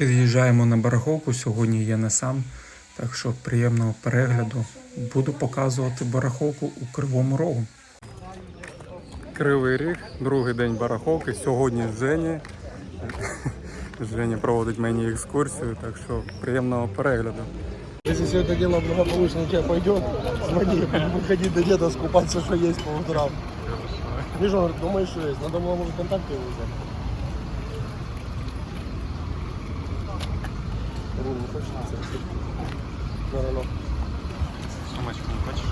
Під'їжджаємо на барахолку. Сьогодні я не сам, так що приємного перегляду. Буду показувати барахолку у Кривому Рогу. Кривий ріг, другий день барахолки. Сьогодні з Жені. Женя проводить мені екскурсію, так що приємного перегляду. Если все это дело благополучно у тебя пойдет, звони, будем выходить до деда, скупаться, что есть по утрам. Вижу, он говорит, думаешь, что есть. Надо было, может, контакты его взять. Руль не хочешь на церковь? Да-да-да. Сумочку не бачиш?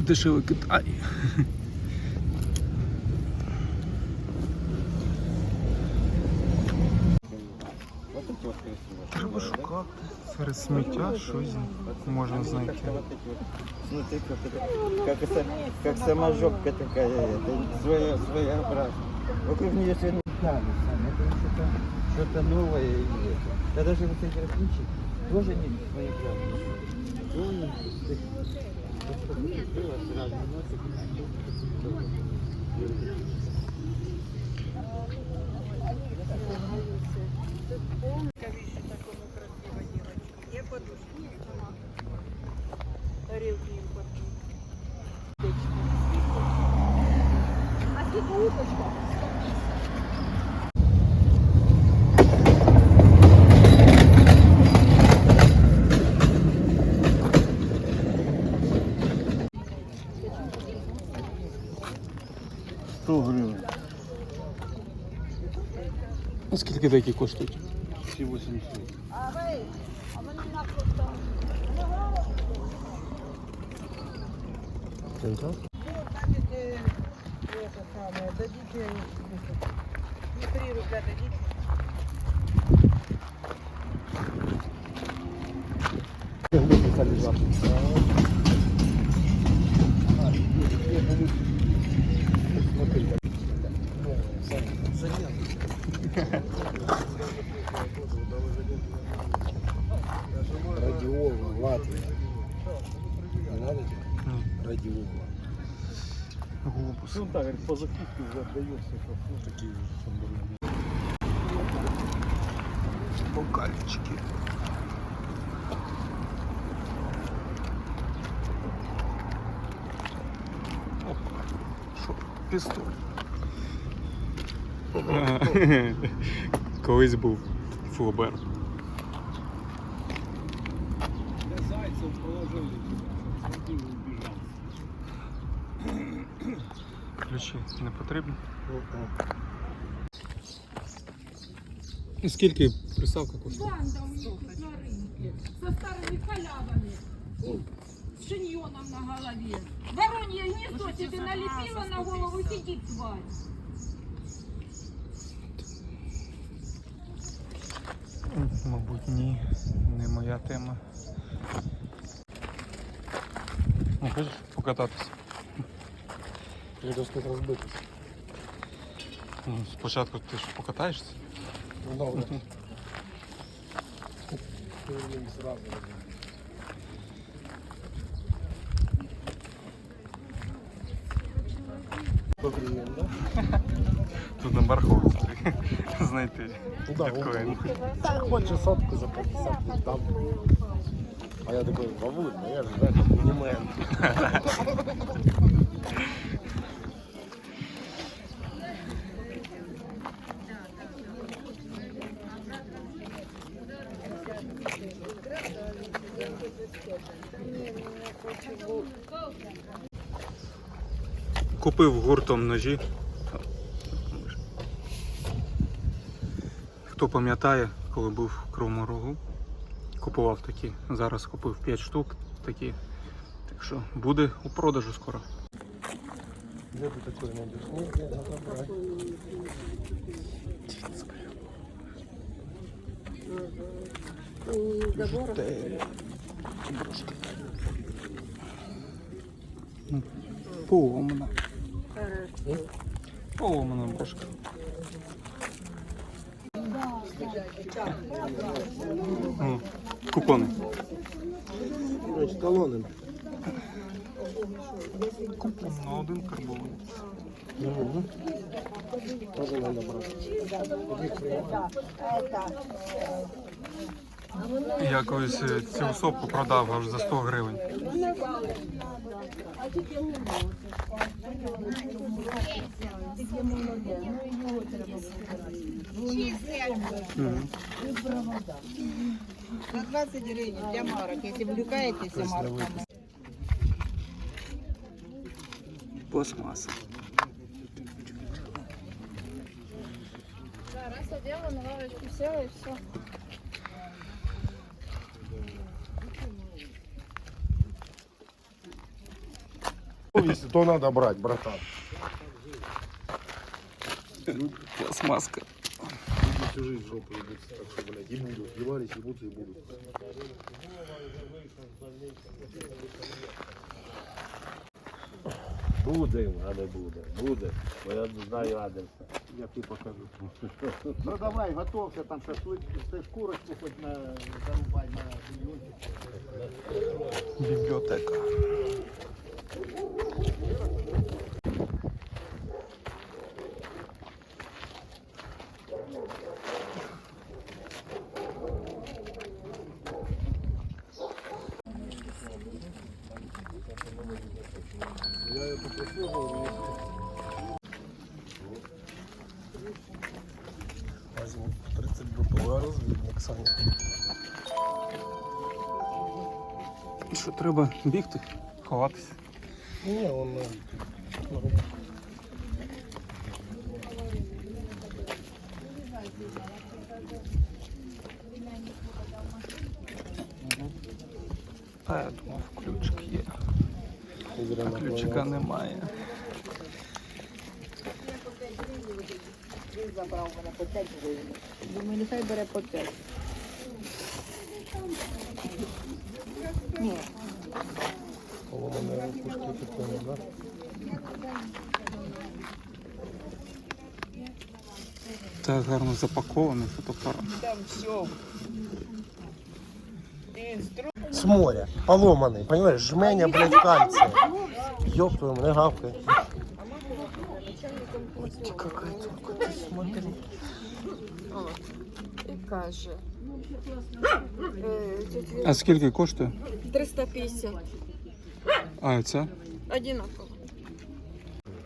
Дешевий Китай. Треба шукати серед сміття щось можна знайти. Смотри, как это, как это, как сама жопка такая, это своя, своеобразная. Вокруг нее все не знали сами, это что-то, что-то новое. и это. Да даже вот эти различия тоже не своеобразные. Ой, Тарілки їм потрібні. А скільки уточка? Сто гривень. Скільки такі коштують? 280. Тинка? Дадите не 3 рубля дадите. Лежать. Тебе? Радиола. Глобус. Ну так, по закупке уже отдается. Такие Бокальчики. Опа. Що? Пістоль. Колись був флобер. Ключі не потрібно. І скільки приставка коштує? Банда у них тут на рынке. Со старыми халявами. С шиньоном на голове. Воронье гнездо тебе налепила на голову, сидит тварь. Мабуть, ні, не моя тема. Ну, хочеш покататися? Я должен сказать разбитость. Ну, спочатку ти ж покатаєшся. Ну добре. Повернемо сразу. Покрием, да? Тут на барховці знайти. Ну да, біткоін. он так хоче сотку за 50 не дам. А я такой, Вовуд, ну я же в этом не мэн. Купив гуртом ножі. Хто пам'ятає, коли був в Кривому Рогу, купував такі. Зараз купив 5 штук такі. Так що буде у продажу скоро. Найдешь? Ну, где надо брать. Ну, Поломана. Поломана брошка. О, Купони. Талоны. Купон на один карбований. Угу. Тоже надо брать. Я колись е, цю сопку продав аж за 100 гривень. Мгм. На 20 гривень для марок, якщо влюкаєтеся марками. Пластмаса. Раз одела, на лавочку села и все. Если то надо брать, братан. Пластмаска. Всю жизнь жопу ебутся, так что, блядь, и будут. Ебались, ебутся и будут. Буде, а не буде. Буде. Бо я не знаю адреса. Я тебе покажу. Ну давай, готовся, там шашлик, ти ж курочку хоч на зарубай на бульйончик. Бібліотека. Що треба бігти, ховатися. Не, он... А я думав, ключик є. Ключика немає. Він забрав мене по 5 гривень. Думаю, нехай бере по 5. Ні, да? Так гарно запакований фотоапарат. там все. Інстру... С моря. Поломанный, понимаешь? Жменя, блядь, кальция. Ёб твою, не гавкай. Какая тонкая, ты смотри. И каже. Э, А скільки коштує? 350. А, ця? Одинаково.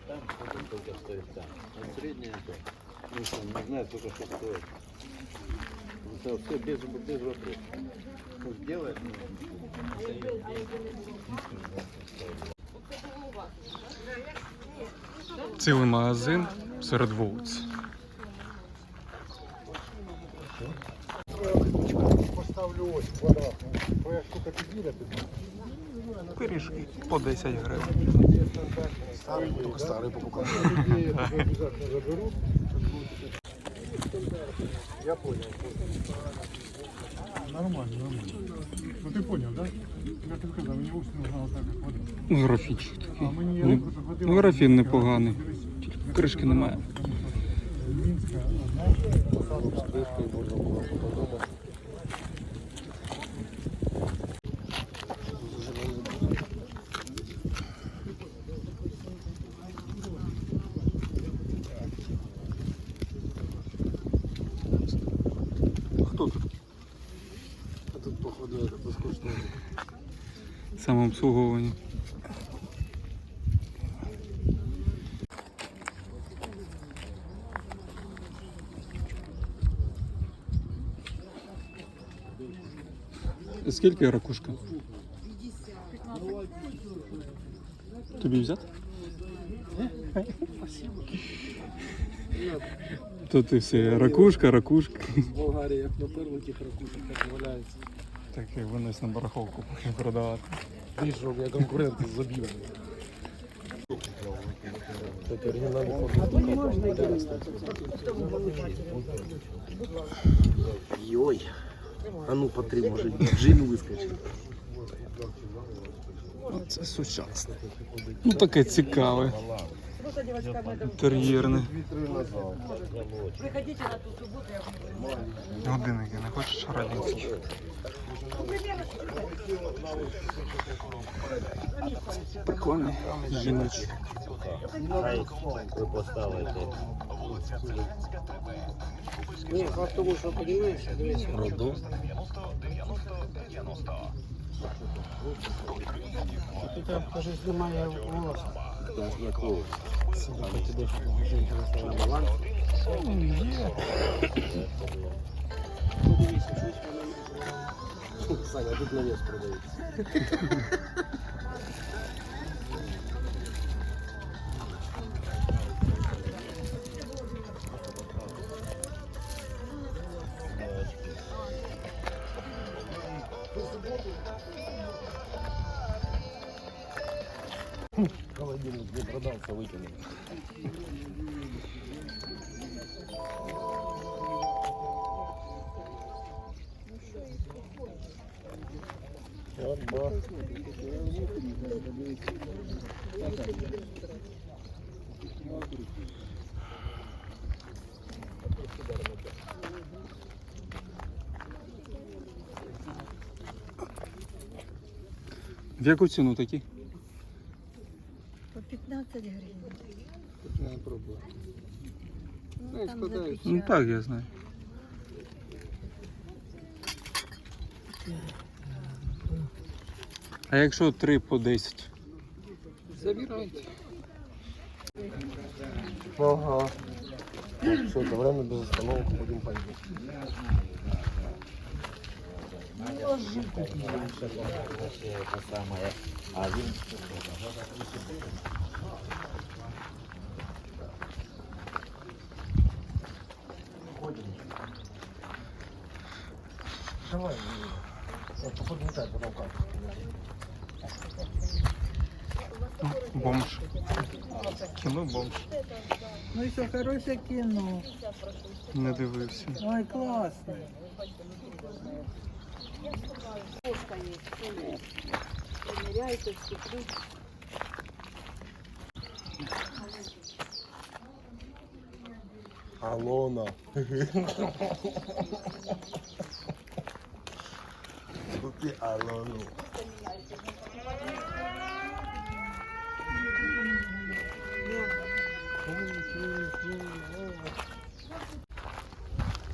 Там потом только стоит там. А средняя то. Ну что, не знаю только что стоит. Ну, все без, без вопросов. Ну, ну, Цілий магазин серед вулиць. Поставлю ось квадрат. Твоя штука підійде тобі. Пиріжки по 10 гривень. Старий, тільки старий покупав. Я понял. Нормально, нормально. Ну ты понял, да? Я тебе сказал, мне уши нужна вот так вот вода. Ну, такий. А мені Ну, захватило. ну, графін непоганий. Кришки немає. Мінська одна. З кришкою можна було подумати. Тут? А тут, походу, это безкоштовно. Самообслуговування. Скільки ракушка? Тобі взяти? Тут і все. Ракушка, ракушка. Болгарії як наперли тих ракушек, як валяється. Так як винес на барахолку продавати. Ти що, я конкуренти забив. Кстати, оригінальний формат. Йой. А ну потри, може, джин вискочить. Оце сучасне. Ну таке цікаве. Інтер'єрний. Вітри назад. Годинники, не хочеш радянські? Прикольний. Жіночий. Ви поставите. Ні, факт того, що подивився, дивися. Роду. Тут я кажу, знімає голос. Якого? Саня, тут навес продається. Холодильник не продался, выкинул. Вот, ба. В яку ціну такі? По 15 гривень. Не пробую. Ну, там Ну так, я знаю. А якщо три по 10? Забирайте. Ага. Все, это время без остановок будем пойдем. А він Давай. Вот, подметай потом как. Бомж. Кіно бомж. Що, хороше кіно. Не дивився. Ой, класно. Алона. Купи Алону.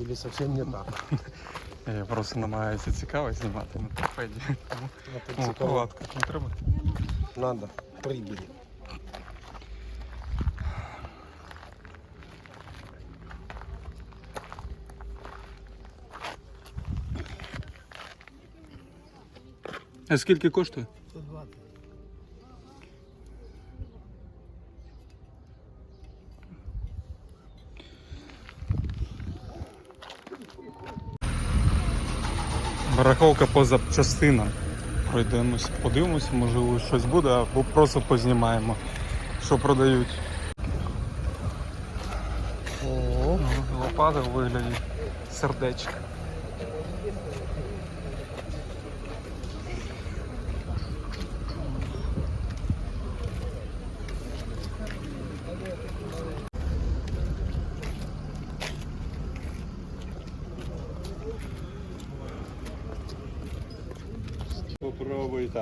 Или совсем не так. Я просто намагаюся цікаво знімати на торпеді. Тому Вот это О, цікаво. палатка не треба. Надо. Прибыли. А скільки коштує? Барахолка по запчастинам. Пройдемось, подивимось, можливо щось буде, або просто познімаємо, що продають. О, Лопата у вигляді сердечка.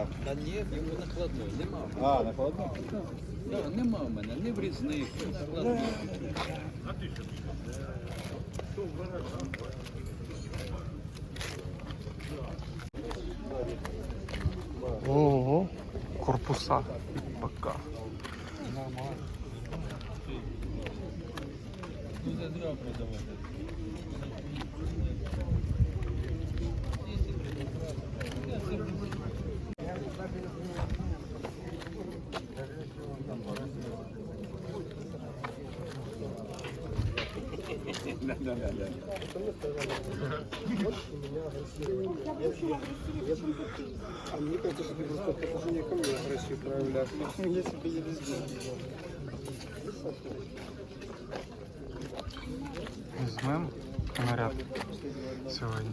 Там. Та ні, йому накладной, нема. А, накладно? Да, нема в мене, не врізних, накладних. Ого. Корпуса пока. Ну, треба продавати. А мне кажется, что ты просто по отношению ко мне агрессию проявляешь. Если бы я везде. Візьмемо наряд сьогодні.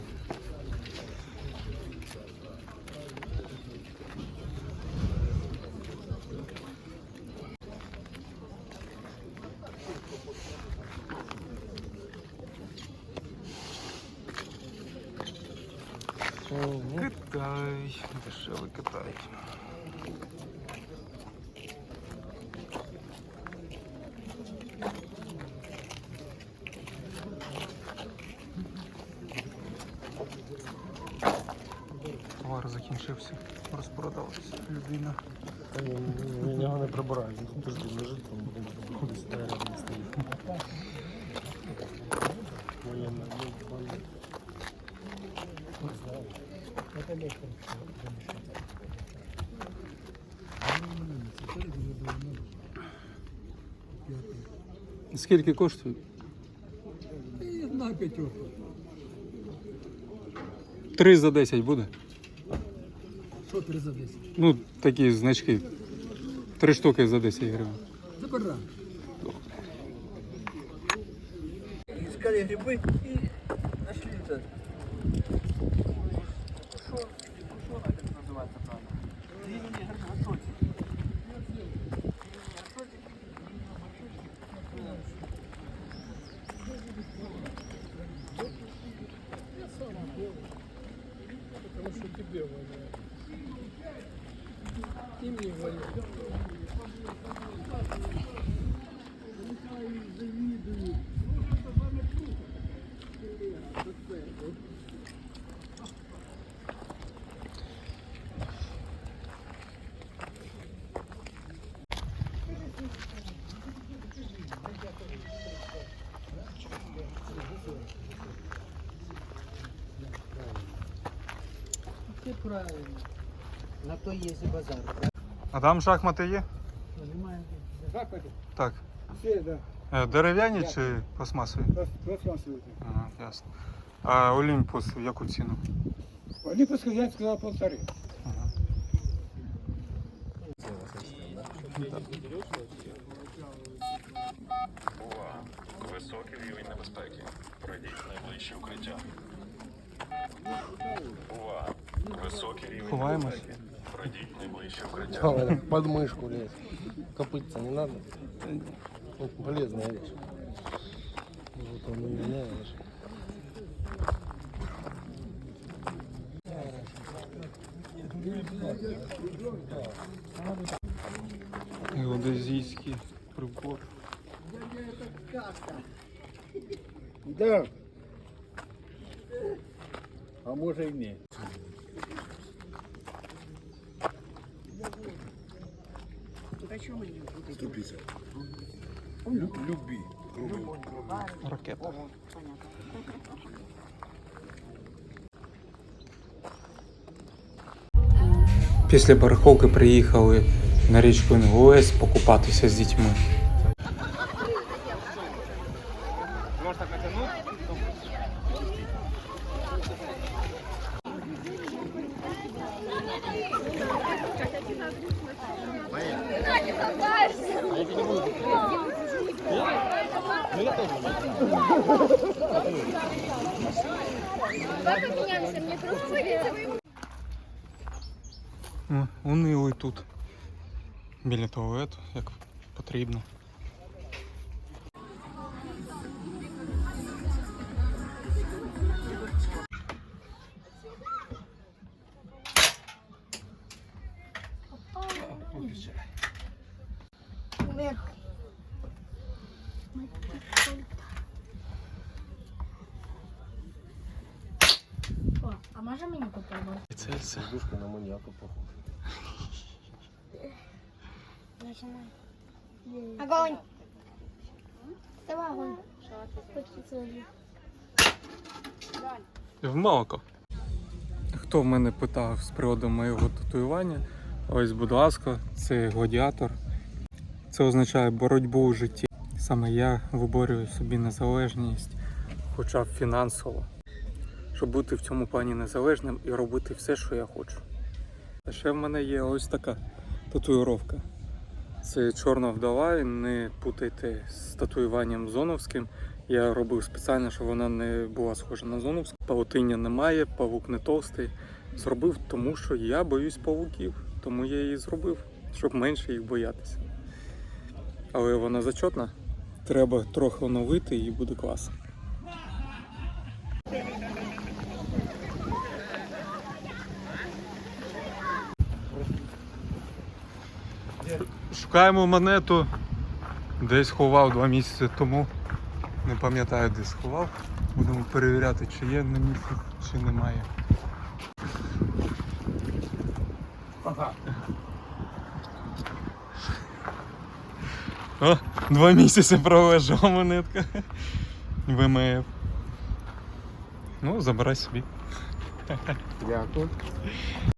Китай, дешевий. Товар закінчився, розпродався. Людина. Ні, його не прибирають. Тиждень лежить, там буде десь рядом стоїть. Воєнна. Не знаю. Это легко. Скільки коштує? На пятерку. Три за 10 буде? Что три за 10? Ну, такі значки. Три штуки за 10 гривень. Забирай. Искали грибы и нашли это. Потому что тебе воняет. И мне воняет. Ты правильно. На то есть и базар. А там шахмати є? Шахматы? Так. Все, да. Е, Дерев'яні чи пластмасові? Пластмассовые. Ага, ясно. А Олімпус в яку ціну? Они я сказал полторы. Ага. Високий рівень небезпеки. Пройдіть найближче укриття. Увага! Високий рівень Ховаємось. небезпеки. Пройдіть найближче укриття. Давай, Под мышку лезть. Копыться не надо. Вот полезная вещь. Вот он у меня, видишь. Геодезійський прибор. Да. А може і ні. Ракета. Після бараховки приїхали на річку НГОС покупатися з дітьми. О, Унили тут. Біля як потрібно. А може мені попробувати? Це все. Душка на маньяка похож. Огонь! Давай огонь. В молоко. Хто в мене питав з приводу моєго татуювання? Ось, будь ласка, це гладіатор. Це означає боротьбу у житті. Саме я виборюю собі незалежність, хоча б фінансово, щоб бути в цьому плані незалежним і робити все, що я хочу. А ще в мене є ось така татуїровка. Це чорна вдова, не путайте з татуюванням зоновським. Я робив спеціально, щоб вона не була схожа на зоновську. Павутиння немає, павук не товстий. Зробив тому, що я боюсь павуків. Тому я її зробив, щоб менше їх боятися. Але вона зачетна. Треба трохи оновити і буде клас. Шукаємо монету. Десь ховав два місяці тому. Не пам'ятаю, де сховав. Будемо перевіряти, чи є на місці, чи немає. О, два місяці пролежала монетка. ВМФ. Ну, забирай собі. Дякую.